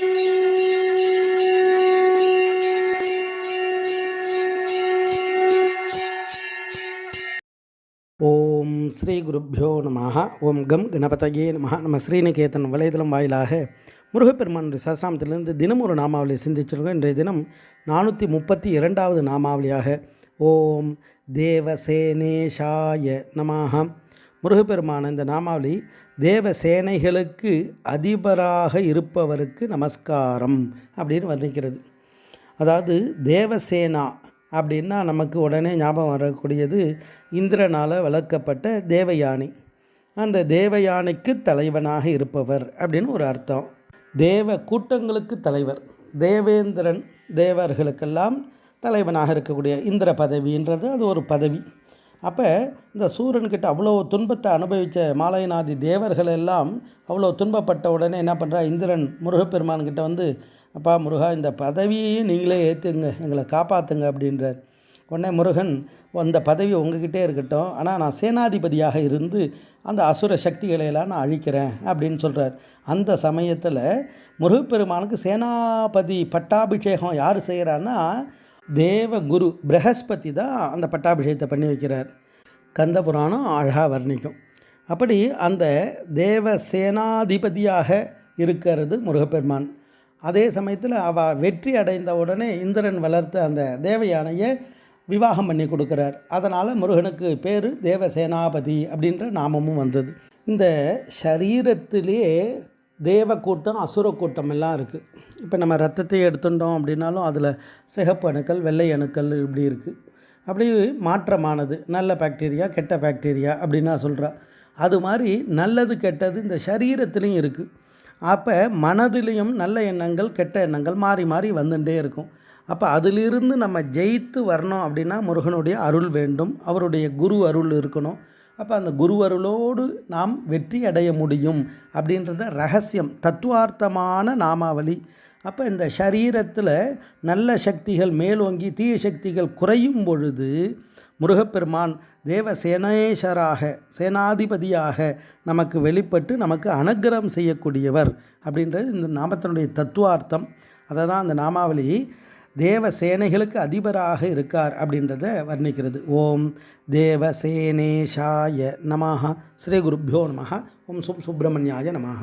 ஓம் ஸ்ரீ குருப்பியோ நம ஓம் கம் கணபதயே நம நம்ம ஸ்ரீநிகேதன் வலைதளம் வாயிலாக முருகப்பெருமான் சஹஸ்ராமத்திலிருந்து தினம் ஒரு நாமாவளி சிந்திச்சிருக்கோம். இன்றைய தினம் நானூற்றி முப்பத்தி இரண்டாவது நாமாவளியாக ஓம் தேவசேனேஷாய நமாக முருகப்பெருமான இந்த நாமாவளி தேவ சேனைகளுக்கு அதிபராக இருப்பவருக்கு நமஸ்காரம் அப்படின்னு வர்ணிக்கிறது. அதாவது தேவசேனா அப்படின்னா நமக்கு உடனே ஞாபகம் வரக்கூடியது இந்திரனால் வளர்க்கப்பட்ட தேவயானி. அந்த தேவயானைக்கு தலைவனாக இருப்பவர் அப்படின்னு ஒரு அர்த்தம். தேவ கூட்டங்களுக்கு தலைவர் தேவேந்திரன் தேவர்களுக்கெல்லாம் தலைவனாக இருக்கக்கூடிய இந்திர பதவின்றது. அது ஒரு பதவி. அப்போ இந்த சூரன்கிட்ட அவ்வளோ துன்பத்தை அனுபவித்த மாலைநாதி தேவர்கள் எல்லாம் அவ்வளோ துன்பப்பட்ட உடனே என்ன பண்ணுறா இந்திரன் முருகப்பெருமான்கிட்ட வந்து அப்பா முருகா இந்த பதவியையும் நீங்களே ஏற்றுங்க எங்களை காப்பாற்றுங்க அப்படின்றார். உடனே முருகன் அந்த பதவி உங்ககிட்டே இருக்கட்டும். ஆனால் நான் சேனாதிபதியாக இருந்து அந்த அசுர சக்திகளை எல்லாம் நான் அழிக்கிறேன் அப்படின்னு சொல்கிறார் அந்த சமயத்தில் முருகப்பெருமானுக்கு சேனாபதி பட்டாபிஷேகம் யார் செய்கிறான்னா தேவகுரு பிரகஸ்பதி தான் அந்த பட்டாபிஷேகத்தை பண்ணி வைக்கிறார். கந்த புராணம் அழகாக வர்ணிக்கும். அப்படி அந்த தேவ சேனாதிபதியாக இருக்கிறது முருகப்பெருமான். அதே சமயத்தில் அவ வெற்றி அடைந்த உடனே இந்திரன் வளர்த்த அந்த தேவயானையை விவாகம் பண்ணி கொடுக்குறார். அதனால் முருகனுக்கு பேர் தேவசேனாபதி அப்படின்ற நாமமும் வந்தது. இந்த சரீரத்திலே தேவ கூட்டம் அசுர கூட்டம் எல்லாம் இருக்குது இப்போ நம்ம ரத்தத்தை எடுத்துட்டோம் அப்படின்னாலும் அதில் சிகப்பு அணுக்கள் வெள்ளை அணுக்கள் இப்படி இருக்குது அப்படி மாற்றமானது. நல்ல பாக்டீரியா கெட்ட பாக்டீரியா அப்படின்னு நான் சொல்கிறா அது மாதிரி நல்லது கெட்டது இந்த சரீரத்துலேயும் இருக்குது அப்போ மனதிலையும் நல்ல எண்ணங்கள் கெட்ட எண்ணங்கள் மாறி மாறி வந்துட்டே இருக்கும். அப்போ அதிலிருந்து நம்ம ஜெயித்து வரணும் அப்படின்னா முருகனுடைய அருள் வேண்டும். அவருடைய குரு அருள் இருக்கணும். அப்போ அந்த குருவருளோடு நாம் வெற்றி அடைய முடியும் அப்படின்றத ரகசியம் தத்துவார்த்தமான நாமாவளி. அப்போ இந்த சரீரத்தில் நல்ல சக்திகள் மேலோங்கி தீய சக்திகள் குறையும் பொழுது முருகப்பெருமான் தேவ சேனேஸ்வராக சேனாதிபதியாக நமக்கு வெளிப்பட்டு நமக்கு அனுகிரகம் செய்யக்கூடியவர் அப்படின்றது இந்த நாமத்தினுடைய தத்துவார்த்தம். அதை தான் அந்த நாமாவளி. தேவ சேனைகளுக்கு அதிபராக இருக்கார் அப்படின்றத வர்ணிக்கிறது. ஓம் தேவ சேனேஷாய நமஹா. ஸ்ரீ குருப்பியோ நமஹா. ஓம் சுப் சுப்பிரமணியாய நமஹா.